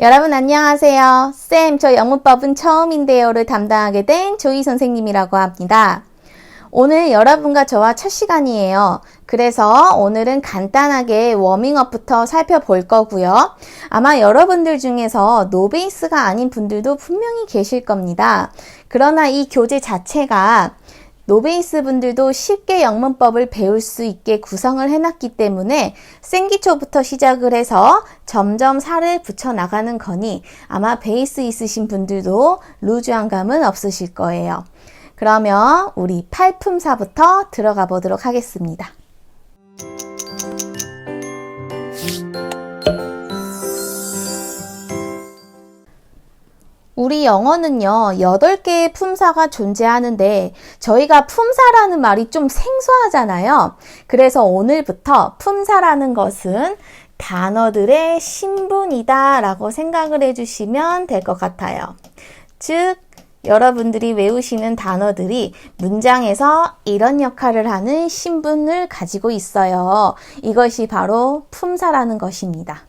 여러분 안녕하세요. 쌤, 저 영문법은 처음인데요를 담당하게 된 조이 선생님이라고 합니다. 오늘 여러분과 저와 첫 시간이에요. 그래서 오늘은 간단하게 워밍업부터 살펴볼 거고요. 아마 여러분들 중에서 노베이스가 아닌 분들도 분명히 계실 겁니다. 그러나 이 교재 자체가 노베이스 분들도 쉽게 영문법을 배울 수 있게 구성을 해놨기 때문에 생기초부터 시작을 해서 점점 살을 붙여 나가는 거니 아마 베이스 있으신 분들도 루즈한 감은 없으실 거예요. 그러면 우리 팔품사부터 들어가 보도록 하겠습니다. 우리 영어는요, 8개의 품사가 존재하는데, 저희가 품사라는 말이 좀 생소하잖아요. 그래서 오늘부터 품사라는 것은 단어들의 신분이다 라고 생각을 해주시면 될 것 같아요. 즉, 여러분들이 외우시는 단어들이 문장에서 이런 역할을 하는 신분을 가지고 있어요. 이것이 바로 품사라는 것입니다.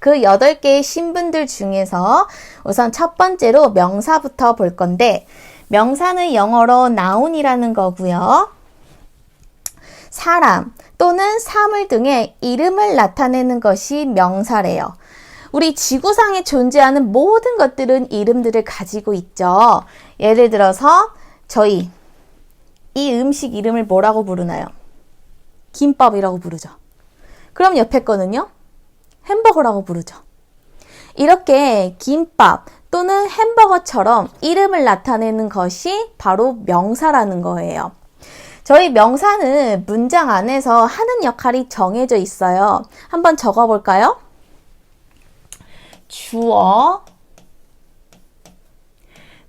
그 8개의 신분들 중에서 우선 첫 번째로 명사부터 볼 건데, 명사는 영어로 noun이라는 거고요. 사람 또는 사물 등의 이름을 나타내는 것이 명사래요. 우리 지구상에 존재하는 모든 것들은 이름들을 가지고 있죠. 예를 들어서 저희 이 음식 이름을 뭐라고 부르나요? 김밥이라고 부르죠. 그럼 옆에 거는요? 햄버거라고 부르죠. 이렇게 김밥 또는 햄버거처럼 이름을 나타내는 것이 바로 명사라는 거예요. 저희 명사는 문장 안에서 하는 역할이 정해져 있어요. 한번 적어 볼까요? 주어,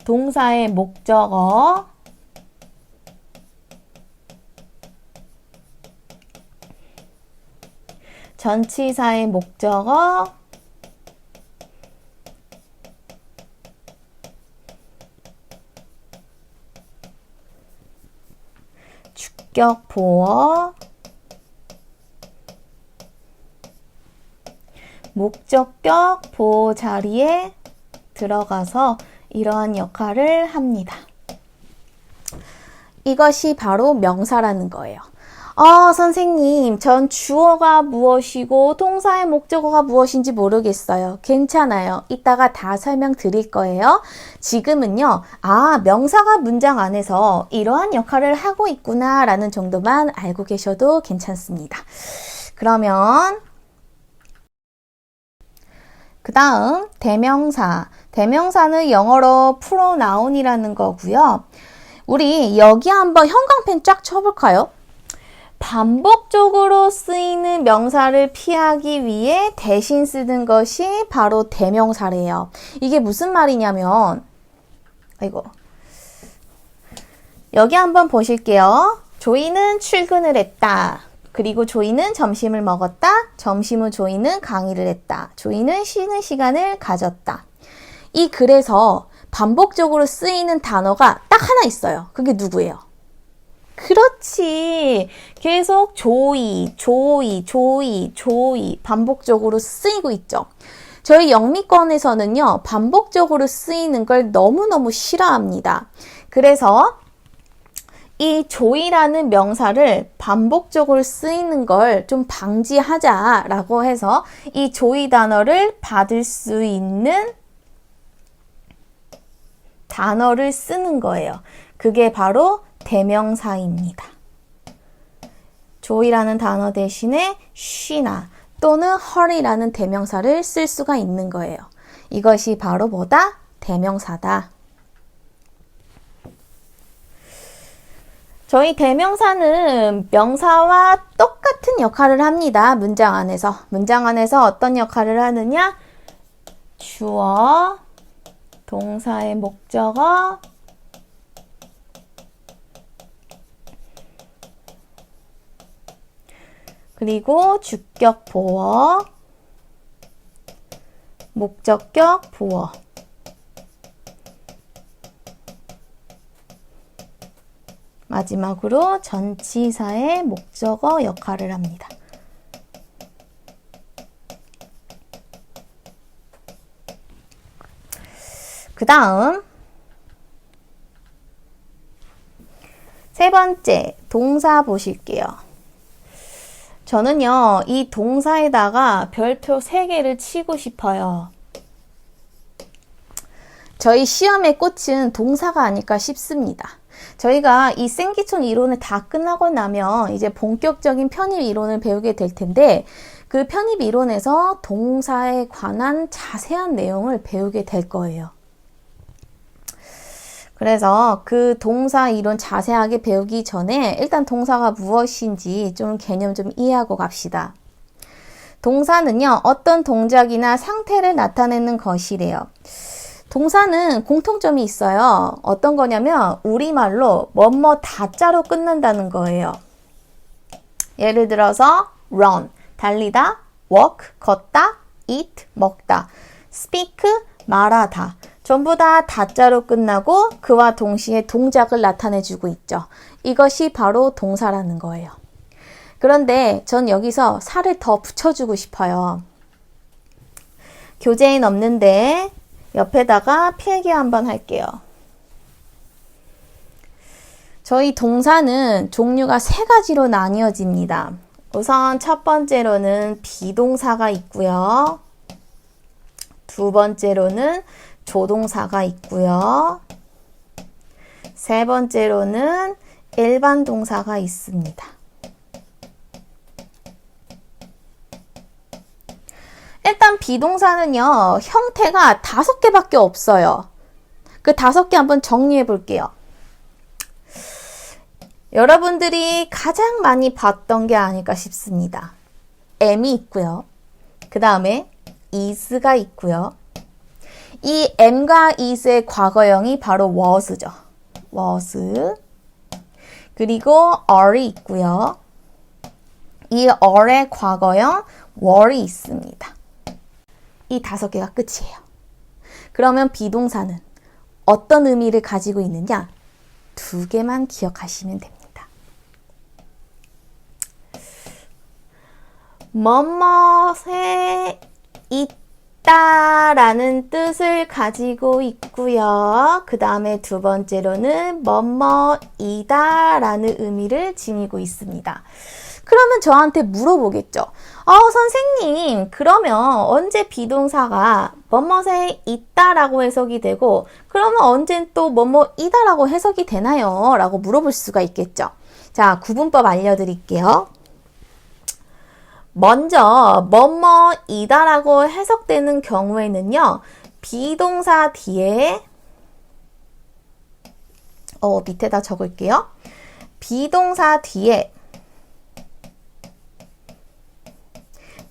동사의 목적어, 전치사의 목적어, 주격 보어, 목적격 보호 자리에 들어가서 이러한 역할을 합니다. 이것이 바로 명사라는 거예요. 아, 선생님, 전 주어가 무엇이고 동사의 목적어가 무엇인지 모르겠어요. 괜찮아요. 이따가 다 설명드릴 거예요. 지금은요, 아, 명사가 문장 안에서 이러한 역할을 하고 있구나 라는 정도만 알고 계셔도 괜찮습니다. 그러면 그 다음 대명사. 대명사는 영어로 프로나운이라는 거고요. 우리 여기 한번 형광펜 쫙 쳐볼까요? 반복적으로 쓰이는 명사를 피하기 위해 대신 쓰는 것이 바로 대명사래요. 이게 무슨 말이냐면, 아이고. 여기 한번 보실게요. 조이는 출근을 했다. 그리고 조이는 점심을 먹었다. 점심 후 조이는 강의를 했다. 조이는 쉬는 시간을 가졌다. 이 글에서 반복적으로 쓰이는 단어가 딱 하나 있어요. 그게 누구예요? 그렇지. 계속 조이, 조이, 조이, 조이 반복적으로 쓰이고 있죠. 저희 영미권에서는요, 반복적으로 쓰이는 걸 너무너무 싫어합니다. 그래서 이 조이라는 명사를 반복적으로 쓰이는 걸 좀 방지하자라고 해서 이 조이 단어를 받을 수 있는 단어를 쓰는 거예요. 그게 바로 대명사입니다. 조이라는 단어 대신에 쉬나 또는 헐이라는 대명사를 쓸 수가 있는 거예요. 이것이 바로 뭐다? 대명사다. 저희 대명사는 명사와 똑같은 역할을 합니다. 문장 안에서. 문장 안에서 어떤 역할을 하느냐? 주어, 동사의 목적어, 그리고 주격 보어, 목적격 보어. 마지막으로 전치사의 목적어 역할을 합니다. 그 다음 세 번째 동사 보실게요. 저는요, 이 동사에다가 별표 3개를 치고 싶어요. 저희 시험의 꽃은 동사가 아닐까 싶습니다. 저희가 이 생기촌 이론을 다 끝나고 나면 이제 본격적인 편입 이론을 배우게 될 텐데 그 편입 이론에서 동사에 관한 자세한 내용을 배우게 될 거예요. 그래서 그 동사 이론 자세하게 배우기 전에 일단 동사가 무엇인지 좀 개념 좀 이해하고 갑시다. 동사는요, 어떤 동작이나 상태를 나타내는 것이래요. 동사는 공통점이 있어요. 어떤 거냐면, 우리말로 뭐뭐 다자로 끝난다는 거예요. 예를 들어서, run, 달리다, walk, 걷다, eat, 먹다, speak, 말하다. 전부 다 다자로 끝나고 그와 동시에 동작을 나타내 주고 있죠. 이것이 바로 동사라는 거예요. 그런데 전 여기서 살을 더 붙여주고 싶어요. 교재엔 없는데 옆에다가 필기 한번 할게요. 저희 동사는 종류가 세 가지로 나뉘어집니다. 우선 첫 번째로는 비동사가 있고요. 두 번째로는 조동사가 있고요. 세 번째로는 일반 동사가 있습니다. 일단 비동사는요, 형태가 다섯 개밖에 없어요. 그 다섯 개 한번 정리해 볼게요. 여러분들이 가장 많이 봤던 게 아닐까 싶습니다. M이 있고요. 그 다음에 is가 있고요. 이 am과 is의 과거형이 바로 was죠. was. 그리고 are이 있고요. 이 are의 과거형 were이 있습니다. 이 다섯 개가 끝이에요. 그러면 비동사는 어떤 의미를 가지고 있느냐? 두 개만 기억하시면 됩니다. 있 다라는 뜻을 가지고 있고요. 그 다음에 두 번째로는 뭐뭐이다 라는 의미를 지니고 있습니다. 그러면 저한테 물어보겠죠. 어, 선생님, 그러면 언제 비동사가 뭐뭐에 있다라고 해석이 되고, 그러면 언젠 또 뭐뭐이다라고 해석이 되나요? 라고 물어볼 수가 있겠죠. 자, 구분법 알려드릴게요. 먼저 뭐뭐이다라고 해석되는 경우에는요. 비동사 뒤에 어, 밑에다 적을게요. 비동사 뒤에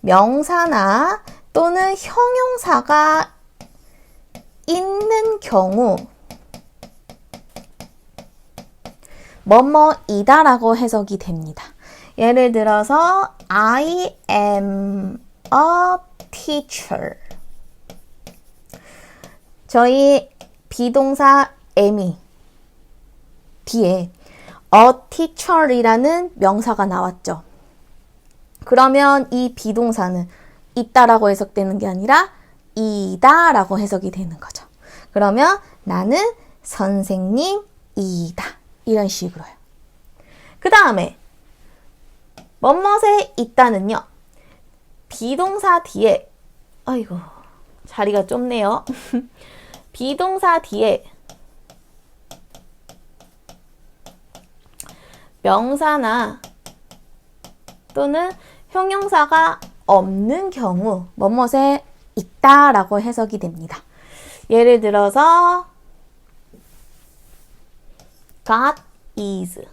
명사나 또는 형용사가 있는 경우 뭐뭐이다라고 해석이 됩니다. 예를 들어서 I am a teacher. 저희 비동사 am이 뒤에 a teacher이라는 명사가 나왔죠. 그러면 이 비동사는 있다라고 해석되는 게 아니라 이다라고 해석이 되는 거죠. 그러면 나는 선생님이다. 이런 식으로요. 그 다음에 멋멋에 있다는요. 비동사 뒤에 아이고 자리가 좁네요. 비동사 뒤에 명사나 또는 형용사가 없는 경우 뭐뭇에 있다라고 해석이 됩니다. 예를 들어서 got is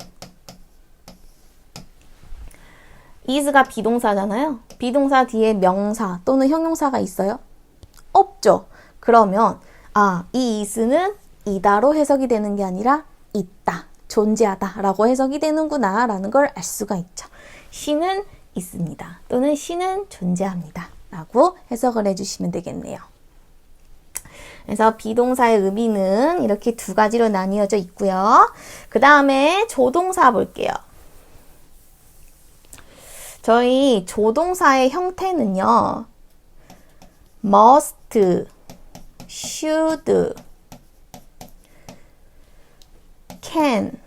is가 비동사잖아요. 비동사 뒤에 명사 또는 형용사가 있어요? 없죠. 그러면 아, 이 is는 이다로 해석이 되는 게 아니라 있다, 존재하다 라고 해석이 되는구나 라는 걸 알 수가 있죠. 시는 있습니다. 또는 시는 존재합니다. 라고 해석을 해주시면 되겠네요. 그래서 비동사의 의미는 이렇게 두 가지로 나뉘어져 있고요. 그 다음에 조동사 볼게요. 저희 조동사의 형태는요. must, should, can,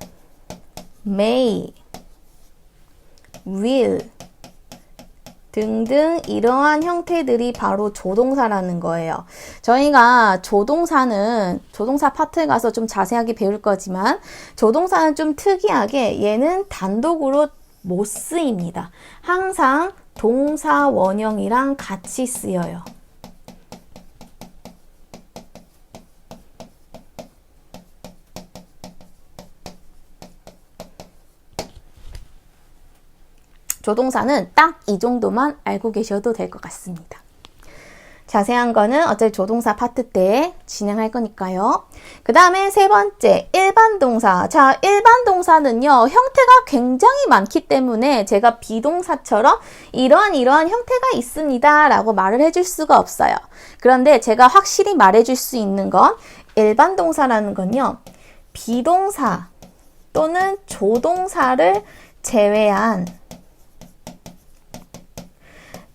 may, will 등등 이러한 형태들이 바로 조동사라는 거예요. 저희가 조동사는 조동사 파트에 가서 좀 자세하게 배울 거지만 조동사는 좀 특이하게 얘는 단독으로 못 쓰입니다. 항상 동사 원형이랑 같이 쓰여요. 조동사는 딱 이 정도만 알고 계셔도 될 것 같습니다. 자세한 거는 어차피 조동사 파트 때 진행할 거니까요. 그 다음에 세 번째, 일반 동사. 자, 일반 동사는요, 형태가 굉장히 많기 때문에 제가 비동사처럼 이러한 이러한 형태가 있습니다. 라고 말을 해줄 수가 없어요. 그런데 제가 확실히 말해줄 수 있는 건 일반 동사라는 건요, 비동사 또는 조동사를 제외한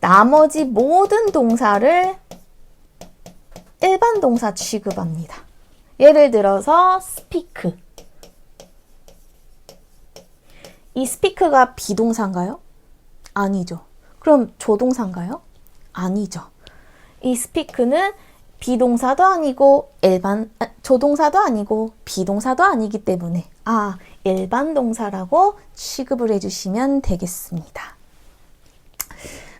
나머지 모든 동사를 일반 동사 취급합니다. 예를 들어서 speak. 이 speak가 비동사인가요? 아니죠. 그럼 조동사인가요? 아니죠. 이 speak는 비동사도 아니고 일반 아, 조동사도 아니고 비동사도 아니기 때문에 아 일반 동사라고 취급을 해 주시면 되겠습니다.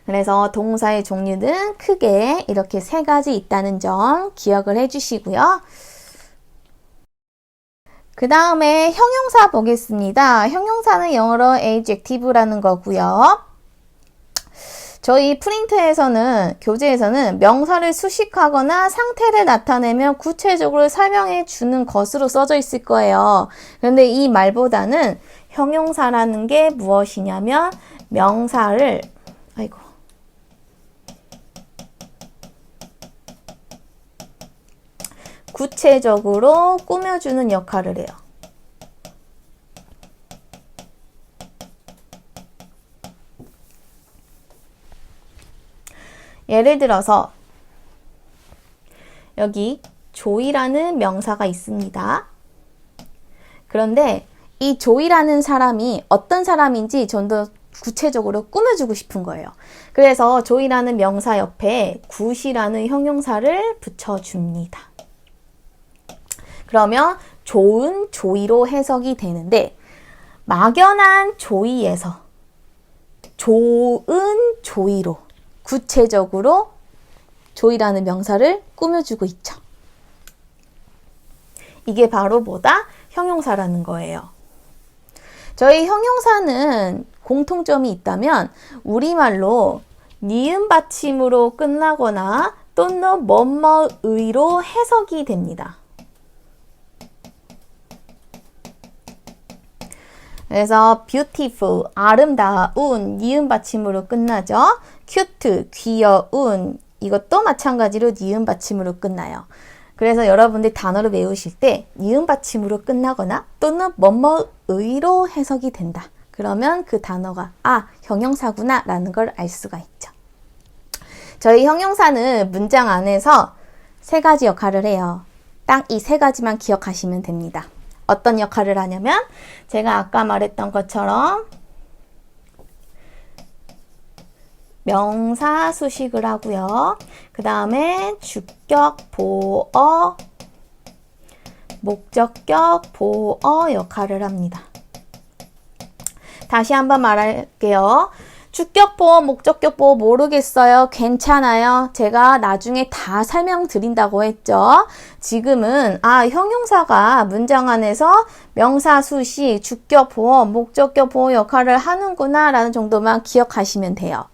그래서 동사의 종류는 크게 이렇게 세 가지 있다는 점 기억을 해주시고요. 그 다음에 형용사 보겠습니다. 형용사는 영어로 adjective라는 거고요. 저희 프린트에서는 교재에서는 명사를 수식하거나 상태를 나타내며 구체적으로 설명해 주는 것으로 써져 있을 거예요. 그런데 이 말보다는 형용사라는 게 무엇이냐면 명사를 아이고 구체적으로 꾸며주는 역할을 해요. 예를 들어서 여기 조이라는 명사가 있습니다. 그런데 이 조이라는 사람이 어떤 사람인지 좀 더 구체적으로 꾸며주고 싶은 거예요. 그래서 조이라는 명사 옆에 굿이라는 형용사를 붙여줍니다. 그러면 좋은 조이로 해석이 되는데 막연한 조이에서 좋은 조이로 구체적으로 조이라는 명사를 꾸며주고 있죠. 이게 바로 뭐다? 형용사라는 거예요. 저희 형용사는 공통점이 있다면 우리말로 니은 받침으로 끝나거나 또는 뭐뭐의로 해석이 됩니다. 그래서 beautiful, 아름다운, 니은 받침으로 끝나죠. cute, 귀여운, 이것도 마찬가지로 니은 받침으로 끝나요. 그래서 여러분들 단어를 외우실 때 니은 받침으로 끝나거나 또는 뭐뭐의로 해석이 된다. 그러면 그 단어가 아, 형용사구나 라는 걸 알 수가 있죠. 저희 형용사는 문장 안에서 세 가지 역할을 해요. 딱 이 세 가지만 기억하시면 됩니다. 어떤 역할을 하냐면 제가 아까 말했던 것처럼 명사 수식을 하고요. 그 다음에 주격, 보어, 목적격, 보어 역할을 합니다. 다시 한번 말할게요. 주격 보어, 목적격 보어 모르겠어요. 괜찮아요. 제가 나중에 다 설명드린다고 했죠. 지금은 아 형용사가 문장 안에서 명사 수식, 주격 보어, 목적격 보어 역할을 하는구나 라는 정도만 기억하시면 돼요.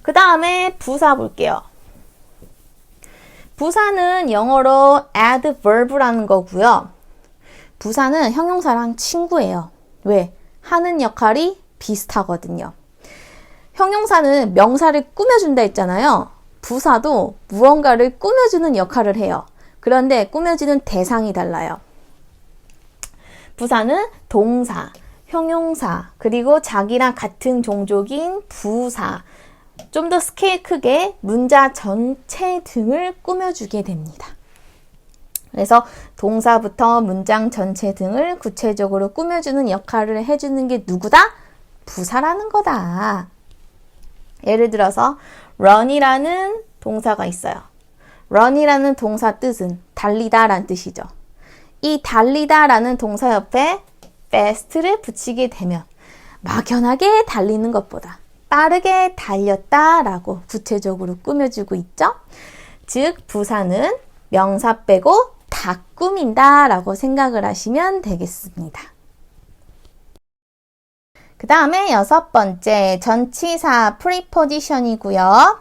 그 다음에 부사 볼게요. 부사는 영어로 adverb라는 거고요. 부사는 형용사랑 친구예요. 왜? 하는 역할이 비슷하거든요. 형용사는 명사를 꾸며준다 했잖아요. 부사도 무언가를 꾸며주는 역할을 해요. 그런데 꾸며지는 대상이 달라요. 부사는 동사, 형용사, 그리고 자기랑 같은 종족인 부사, 좀 더 스케일 크게 문자 전체 등을 꾸며주게 됩니다. 그래서 동사부터 문장 전체 등을 구체적으로 꾸며주는 역할을 해주는 게 누구다? 부사라는 거다. 예를 들어서 run이라는 동사가 있어요. run이라는 동사 뜻은 달리다라는 뜻이죠. 이 달리다라는 동사 옆에 fast를 붙이게 되면 막연하게 달리는 것보다 빠르게 달렸다라고 구체적으로 꾸며주고 있죠. 즉 부사는 명사 빼고 다 꾸민다 라고 생각을 하시면 되겠습니다. 그 다음에 여섯 번째 전치사 프리포지션이고요.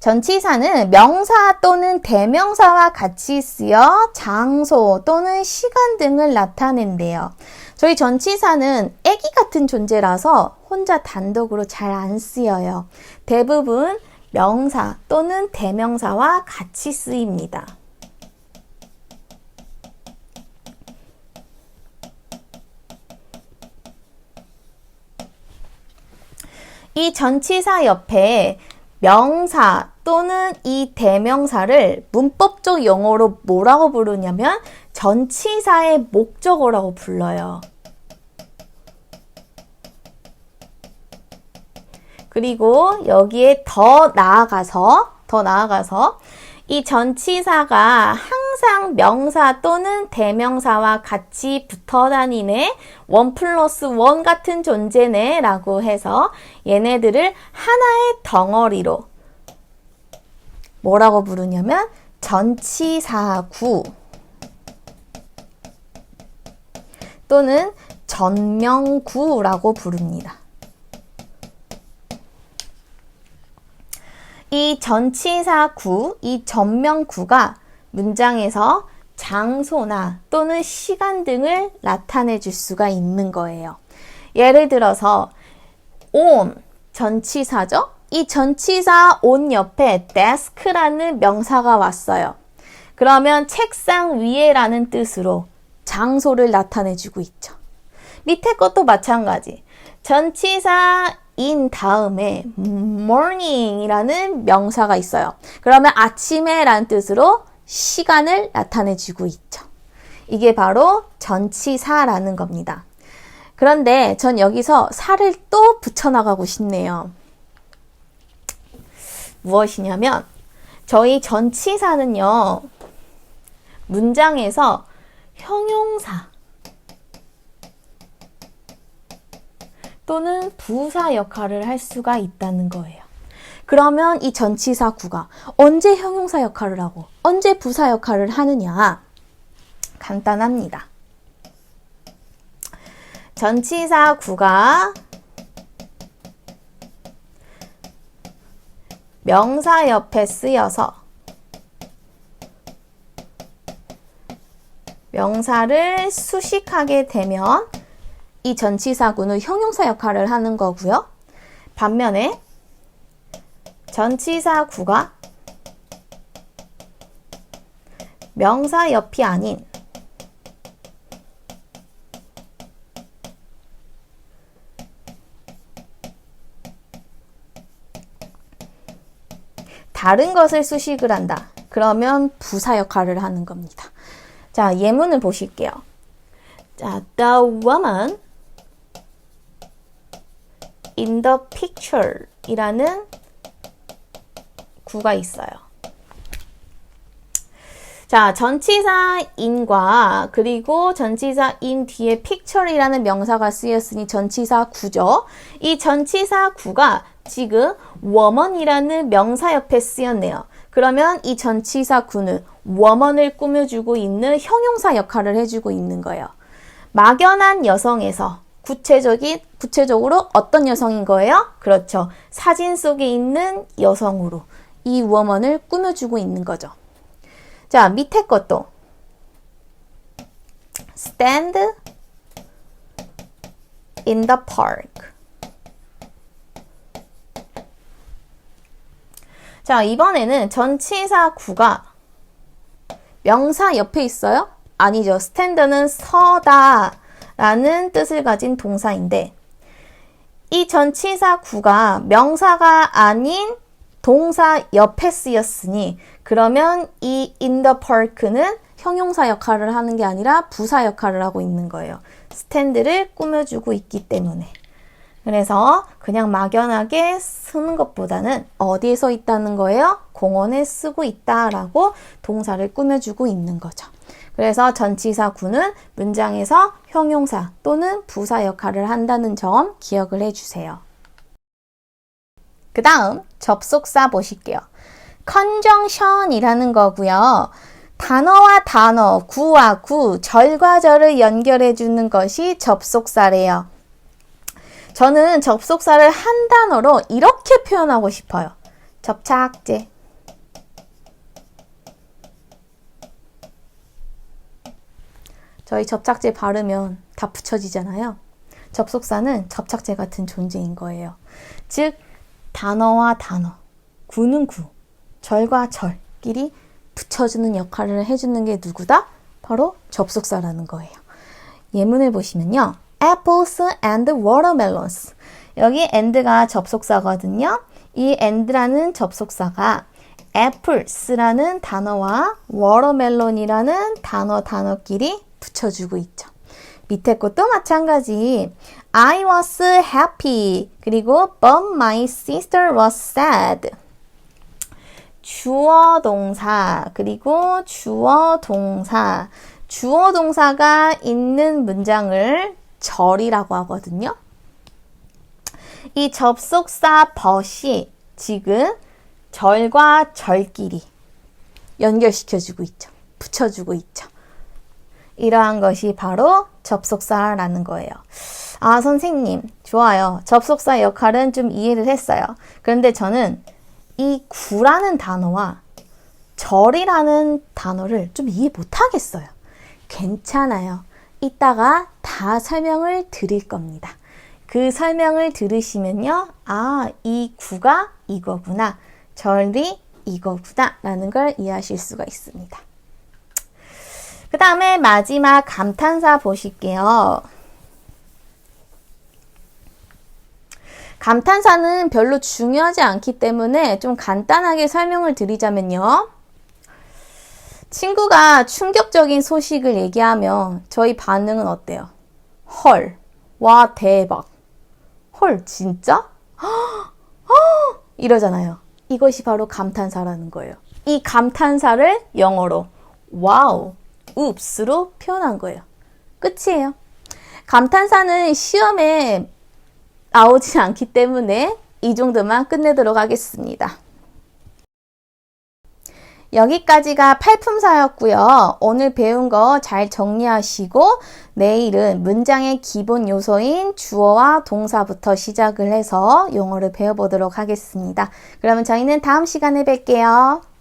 전치사는 명사 또는 대명사와 같이 쓰여 장소 또는 시간 등을 나타낸대요. 저희 전치사는 애기 같은 존재라서 혼자 단독으로 잘 안 쓰여요. 대부분 명사 또는 대명사와 같이 쓰입니다. 이 전치사 옆에 명사 또는 이 대명사를 문법적 용어로 뭐라고 부르냐면 전치사의 목적어라고 불러요. 그리고 여기에 더 나아가서 더 나아가서 이 전치사가 항상 명사 또는 대명사와 같이 붙어 다니네, 원 플러스 원 같은 존재네 라고 해서 얘네들을 하나의 덩어리로 뭐라고 부르냐면 전치사구 또는 전명구라고 부릅니다. 이 전치사 구, 이 전명 구가 문장에서 장소나 또는 시간 등을 나타내 줄 수가 있는 거예요. 예를 들어서 on 전치사죠. 이 전치사 on 옆에 desk라는 명사가 왔어요. 그러면 책상 위에라는 뜻으로 장소를 나타내 주고 있죠. 밑에 것도 마찬가지. 전치사 in 다음에 morning이라는 명사가 있어요. 그러면 아침에라는 뜻으로 시간을 나타내 주고 있죠. 이게 바로 전치사라는 겁니다. 그런데 전 여기서 사를 또 붙여나가고 싶네요. 무엇이냐면 저희 전치사는요. 문장에서 형용사 또는 부사 역할을 할 수가 있다는 거예요. 그러면 이 전치사 구가 언제 형용사 역할을 하고 언제 부사 역할을 하느냐? 간단합니다. 전치사 구가 명사 옆에 쓰여서 명사를 수식하게 되면 이 전치사구는 형용사 역할을 하는 거고요. 반면에 전치사구가 명사 옆이 아닌 다른 것을 수식을 한다. 그러면 부사 역할을 하는 겁니다. 자, 예문을 보실게요. 자, the woman in the picture 이라는 구가 있어요. 자, 전치사 in과 그리고 전치사 in 뒤에 picture이라는 명사가 쓰였으니 전치사 구죠. 이 전치사 구가 지금 woman이라는 명사 옆에 쓰였네요. 그러면 이 전치사 구는 woman을 꾸며주고 있는 형용사 역할을 해주고 있는 거예요. 막연한 여성에서 구체적인 구체적으로 어떤 여성인 거예요? 그렇죠. 사진 속에 있는 여성으로 이 woman을 꾸며주고 있는 거죠. 자, 밑에 것도 stand in the park. 자, 이번에는 전치사 구가 명사 옆에 있어요? 아니죠. 스탠드는 서다 라는 뜻을 가진 동사인데 이 전치사 구가 명사가 아닌 동사 옆에 쓰였으니 그러면 이 in the park는 형용사 역할을 하는 게 아니라 부사 역할을 하고 있는 거예요. 스탠드를 꾸며주고 있기 때문에. 그래서 그냥 막연하게 쓰는 것보다는 어디에 서 있다는 거예요? 공원에 쓰고 있다라고 동사를 꾸며주고 있는 거죠. 그래서 전치사 구는 문장에서 형용사 또는 부사 역할을 한다는 점 기억을 해주세요. 그 다음 접속사 보실게요. conjunction이라는 거고요. 단어와 단어, 구와 구, 절과 절을 연결해 주는 것이 접속사래요. 저는 접속사를 한 단어로 이렇게 표현하고 싶어요. 접착제. 저희 접착제 바르면 다 붙여지잖아요. 접속사는 접착제 같은 존재인 거예요. 즉, 단어와 단어, 구는 구, 절과 절끼리 붙여주는 역할을 해주는 게 누구다? 바로 접속사라는 거예요. 예문을 보시면요. apples and watermelons. 여기 and가 접속사거든요. 이 and라는 접속사가 apples라는 단어와 watermelon이라는 단어 단어끼리 붙여주고 있죠. 밑에 것도 마찬가지. I was happy. 그리고 but my sister was sad. 주어 동사 그리고 주어 동사 주어 동사가 있는 문장을 절이라고 하거든요. 이 접속사 벗이 지금 절과 절끼리 연결시켜주고 있죠. 붙여주고 있죠. 이러한 것이 바로 접속사라는 거예요. 아, 선생님, 좋아요. 접속사 역할은 좀 이해를 했어요. 그런데 저는 이 구라는 단어와 절이라는 단어를 좀 이해 못하겠어요. 괜찮아요. 이따가 다 설명을 드릴 겁니다. 그 설명을 들으시면요. 아, 이 구가 이거구나. 절이 이거구나. 라는 걸 이해하실 수가 있습니다. 그 다음에 마지막 감탄사 보실게요. 감탄사는 별로 중요하지 않기 때문에 좀 간단하게 설명을 드리자면요. 친구가 충격적인 소식을 얘기하면 저희 반응은 어때요? 헐, 와, 대박. 헐, 진짜? 이러잖아요. 이것이 바로 감탄사라는 거예요. 이 감탄사를 영어로 와우, 읍스로 표현한 거예요. 끝이에요. 감탄사는 시험에 나오지 않기 때문에 이 정도만 끝내도록 하겠습니다. 여기까지가 팔품사였고요. 오늘 배운 거 잘 정리하시고 내일은 문장의 기본 요소인 주어와 동사부터 시작을 해서 영어를 배워보도록 하겠습니다. 그러면 저희는 다음 시간에 뵐게요.